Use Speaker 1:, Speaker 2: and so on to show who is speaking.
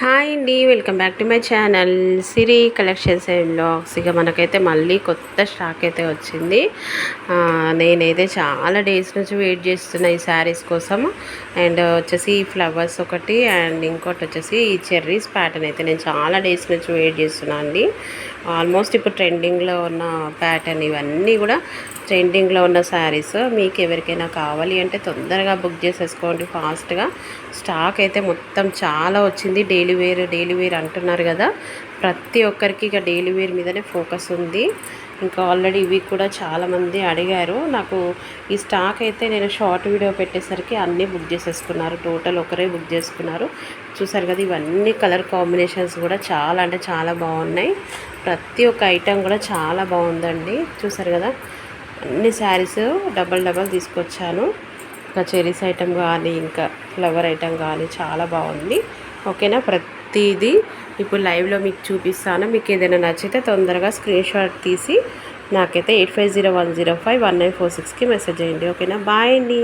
Speaker 1: Hi అండి welcome back to my channel Siri collections blogs. ఇక మనకైతే మళ్ళీ కొత్త స్టాక్ అయితే వచ్చింది. నేనైతే చాలా డేస్ నుంచి వెయిట్ చేస్తున్నా ఈ శారీస్ కోసం. అండ్ వచ్చేసి ఈ ఫ్లవర్స్ ఒకటి అండ్ ఇంకోటి వచ్చేసి ఈ చెర్రీస్ ప్యాటర్న్ అయితే నేను చాలా డేస్ నుంచి వెయిట్ చేస్తున్నా అండి. ఆల్మోస్ట్ ఇప్పుడు ట్రెండింగ్లో ఉన్న ప్యాటర్న్ ఇవన్నీ కూడా ట్రెండింగ్లో ఉన్న శారీస్. మీకు ఎవరికైనా కావాలి అంటే తొందరగా బుక్ చేసేసుకోండి ఫాస్ట్గా. స్టాక్ అయితే మొత్తం చాలా వచ్చింది. డైలీ వేర్ డైలీ వేర్ అంటున్నారు కదా. ప్రతి ఒక్కరికి ఇక డైలీ వేర్ మీదనే ఫోకస్ ఉంది. ఇంకా ఆల్రెడీ ఇవి కూడా చాలామంది అడిగారు. నాకు ఈ స్టాక్ అయితే నేను షార్ట్ వీడియో పెట్టేసరికి అన్నీ బుక్ చేసేసుకున్నారు. టోటల్ ఒకరే బుక్ చేసుకున్నారు. చూసారు కదా ఇవన్నీ కలర్ కాంబినేషన్స్ కూడా చాలా అంటే చాలా బాగున్నాయి. ప్రతి ఒక్క ఐటెం కూడా చాలా బాగుందండి. చూసారు కదా అన్ని శారీస్ డబల్ డబల్ తీసుకొచ్చాను. ఇంకా చెరీస్ ఐటెం కానీ ఇంకా ఫ్లవర్ ఐటెం కానీ చాలా బాగుంది. ఓకేనా? ప్రతిదీ ఇప్పుడు లైవ్లో మీకు చూపిస్తాను. మీకు ఏదైనా నచ్చితే తొందరగా స్క్రీన్ షాట్ తీసి నాకైతే eight five zero one zero five one nine four సిక్స్కి మెసేజ్ చేయండి. ఓకేనా? బాయ్ అండి.